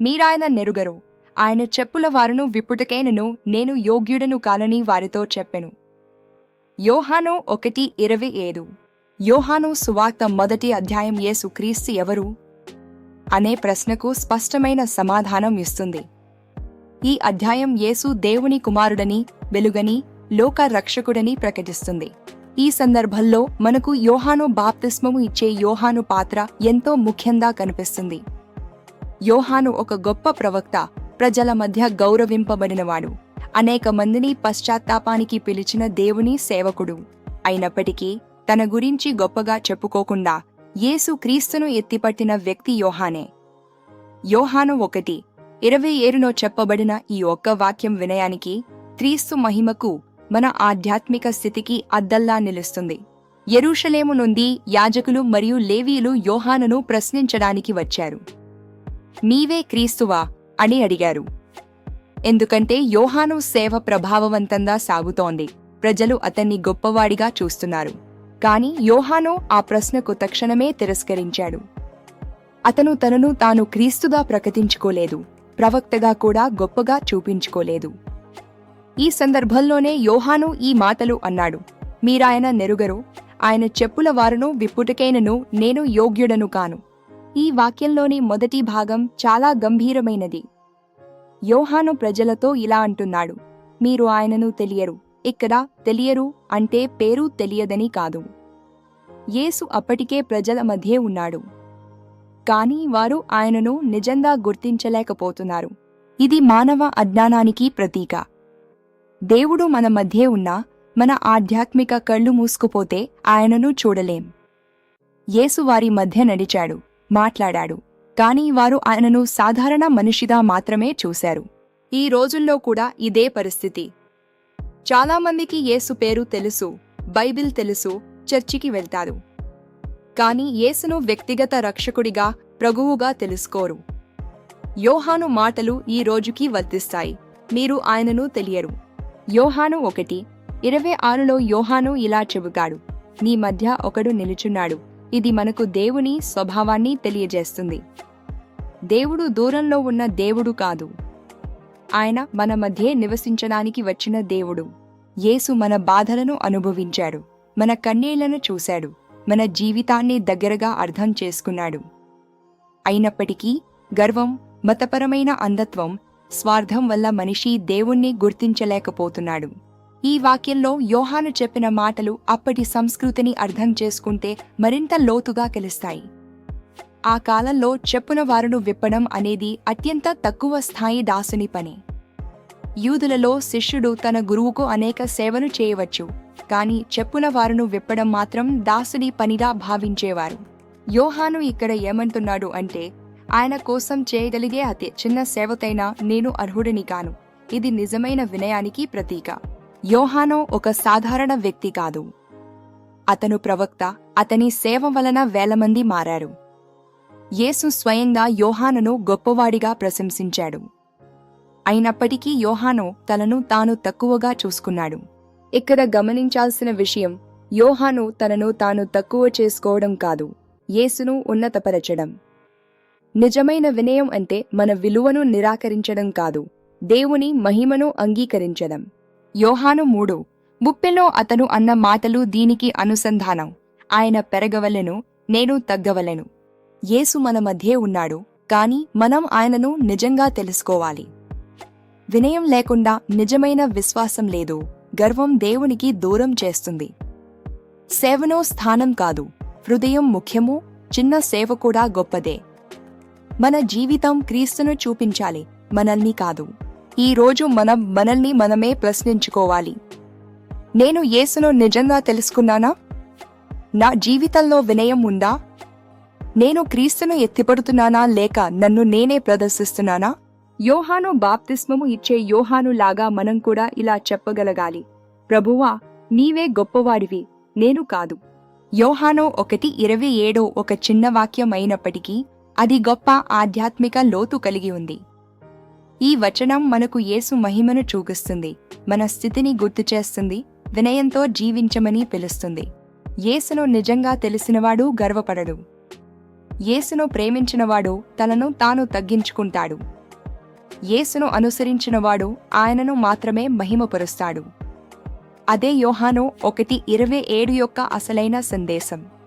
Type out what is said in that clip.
మీరాయన నెరుగరు. ఆయన చెప్పుల వారును విప్పుటకేనను నేను యోగ్యుడను కానని వారితో చెప్పెను. యోహాను ఒకటి ఇరవై ఏడు. యోహాను సువార్త మొదటి అధ్యాయం యేసు క్రీస్తు ఎవరు? అనే ప్రశ్నకు స్పష్టమైన సమాధానం ఇస్తుంది. ఈ అధ్యాయం యేసు దేవుని కుమారుడని వెలుగని లోక రక్షకుడని ప్రకటిస్తుంది. ఈ సందర్భంలో మనకు యోహాను బాప్తిస్మము ఇచ్చే యోహాను పాత్ర ఎంతో ముఖ్యంగా కనిపిస్తుంది. యోహాను ఒక గొప్ప ప్రవక్త ప్రజల మధ్య గౌరవింపబడినవాడు. అనేక మందిని పశ్చాత్తాపానికి పిలిచిన దేవుని సేవకుడు. అయినప్పటికీ తన గురించి గొప్పగా చెప్పుకోకుండా యేసు క్రీస్తును ఎత్తిపట్టిన వ్యక్తి యోహానే. యోహాను ఒకటి ఇరవై ఏరులో చెప్పబడిన ఈ ఒక్క వాక్యం వినయానికి క్రీస్తు మహిమకు మన ఆధ్యాత్మిక స్థితికి అద్దల్లా నిలుస్తుంది. ఎరూషలేము నుండి యాజకులు మరియు లేవీయులు యోహానును ప్రశ్నించడానికి వచ్చారు. నీవే క్రీస్తువా? అని అడిగారు. ఎందుకంటే యోహాను సేవ ప్రభావవంతంగా సాగుతోంది. ప్రజలు అతన్ని గొప్పవాడిగా చూస్తున్నారు. కాని యోహాను ఆ ప్రశ్నకు తక్షణమే తిరస్కరించాడు. అతను తనను తాను క్రీస్తుగా ప్రకటించుకోలేదు. ప్రవక్తగా కూడా గొప్పగా చూపించుకోలేదు. ఈ సందర్భంలోనే యోహాను ఈ మాటలు అన్నాడు. మీరాయన నెరుగరు. ఆయన చెప్పుల వారును విప్పుటకైనను నేను యోగ్యుడను కాను. ఈ వాక్యంలోని మొదటి భాగం చాలా గంభీరమైనది. యోహాను ప్రజలతో ఇలా అంటున్నాడు మీరు ఆయనను తెలియరు. ఇక్కడ తెలియరు అంటే పేరు తెలియదని కాదు. యేసు అప్పటికే ప్రజల మధ్యే ఉన్నాడు. కానీ వారు ఆయనను నిజంగా గుర్తించలేకపోతున్నారు. ఇది మానవ అజ్ఞానానికి ప్రతీక. దేవుడు మన మధ్యే ఉన్నా మన ఆధ్యాత్మిక కళ్ళు మూసుకుపోతే ఆయనను చూడలేం. యేసు వారి మధ్య నడిచాడు. మాట్లాడాడు. కాని వారు ఆయనను సాధారణ మనిషిగా మాత్రమే చూశారు. ఈ రోజుల్లో కూడా ఇదే పరిస్థితి. చాలామందికి యేసు పేరు తెలుసు బైబిల్ తెలుసు చర్చికి వెళ్తారు. కాని యేసును వ్యక్తిగత రక్షకుడిగా ప్రభువుగా తెలుసుకోరు. యోహాను మాటలు ఈ రోజుకి వర్తిస్తాయి. మీరు ఆయనను తెలియరు. యోహాను ఒకటి ఇరవై ఆరులో యోహాను ఇలా చెబుతాడు నీ మధ్య ఒకడు నిలుచున్నాడు. ఇది మనకు దేవుని స్వభావాన్ని తెలియజేస్తుంది. దేవుడు దూరంలో ఉన్న దేవుడు కాదు. ఆయన మన మధ్య నివసించడానికి వచ్చిన దేవుడు. యేసు మన బాధలను అనుభవించాడు. మన కన్నీళ్ళను చూశాడు. మన జీవితాన్ని దగ్గరగా అర్థం చేసుకున్నాడు. అయినప్పటికీ గర్వం మతపరమైన అంధత్వం స్వార్థం వల్ల మనిషి దేవుణ్ణి గుర్తించలేకపోతున్నాడు. ఈ వాక్యంలో యోహాను చెప్పిన మాటలు అప్పటి సంస్కృతిని అర్థం చేసుకుంటే మరింత లోతుగా తెలుస్తాయి. ఆ కాలంలో చెప్పున వారును విప్పడం అనేది అత్యంత తక్కువ స్థాయి దాసుని పని. యూదులలో శిష్యుడు తన గురువుకు అనేక సేవలు చేయవచ్చు కాని చెప్పున వారును విప్పడం మాత్రం దాసుని పనిగా భావించేవారు. యోహాను ఇక్కడ ఏమంటున్నాడు అంటే ఆయన కోసం చేయగలిగే అతి చిన్న సేవతైనా నేను అర్హుడిని కాను. ఇది నిజమైన వినయానికి ప్రతీక. యోహానో ఒక సాధారణ వ్యక్తి కాదు. అతను ప్రవక్త అతని సేవ వలన వేల మంది మారారు. యేసు స్వయంగా యోహానను గొప్పవాడిగా ప్రశంసించాడు. అయినప్పటికీ యోహానో తనను తాను తక్కువగా చూసుకున్నాడు. ఇక్కడ గమనించాల్సిన విషయం యోహాను తనను తాను తక్కువ చేసుకోవడం కాదు యేసును ఉన్నతపరచడం. నిజమైన వినయం అంటే మన విలువను నిరాకరించడం కాదు దేవుని మహిమను అంగీకరించడం. యోహాను మూడు. ముప్పెలో అతను అన్న మాటలు దీనికి అనుసంధానం. ఆయన పెరగవలెను నేను తగ్గవలెను. యేసు మన మధ్యే ఉన్నాడు కాని మనం ఆయనను నిజంగా తెలుసుకోవాలి. వినయం లేకుండా నిజమైన విశ్వాసం లేదు గర్వం దేవునికి దూరం చేస్తుంది. సేవనో స్థానం కాదు హృదయం ముఖ్యము చిన్న సేవ కూడా గొప్పదే. మన జీవితం క్రీస్తును చూపించాలి మనల్ని కాదు. ఈ రోజు మనం మనల్ని మనమే ప్రశ్నించుకోవాలి. నేను యేసును నిజంగా తెలుసుకున్నానా? నా జీవితంలో వినయం ఉందా? నేను క్రీస్తును ఎత్తిపడుతున్నానా లేక నన్ను నేనే ప్రదర్శిస్తున్నానా? యోహాను బాప్తిస్మము ఇచ్చే యోహాను లాగా మనం కూడా ఇలా చెప్పగలగాలి. ప్రభువా నీవే గొప్పవాడివి నేను కాదు. యోహాను ఒకటి ఇరవై ఏడో ఒక చిన్న వాక్యం అయినప్పటికీ అది గొప్ప ఆధ్యాత్మిక లోతు కలిగి ఉంది. ఈ వచనం మనకు యేసు మహిమను చూపిస్తుంది మన స్థితిని గుర్తు చేస్తుంది. వినయంతో జీవించమని పిలుస్తుంది. యేసును నిజంగా తెలిసినవాడు గర్వపడడు. యేసును ప్రేమించినవాడు తనను తాను తగ్గించుకుంటాడు. యేసును అనుసరించినవాడు ఆయనను మాత్రమే మహిమపరుస్తాడు. అదే యోహాను ఒకటి ఇరవై ఏడు యొక్క అసలైన సందేశం.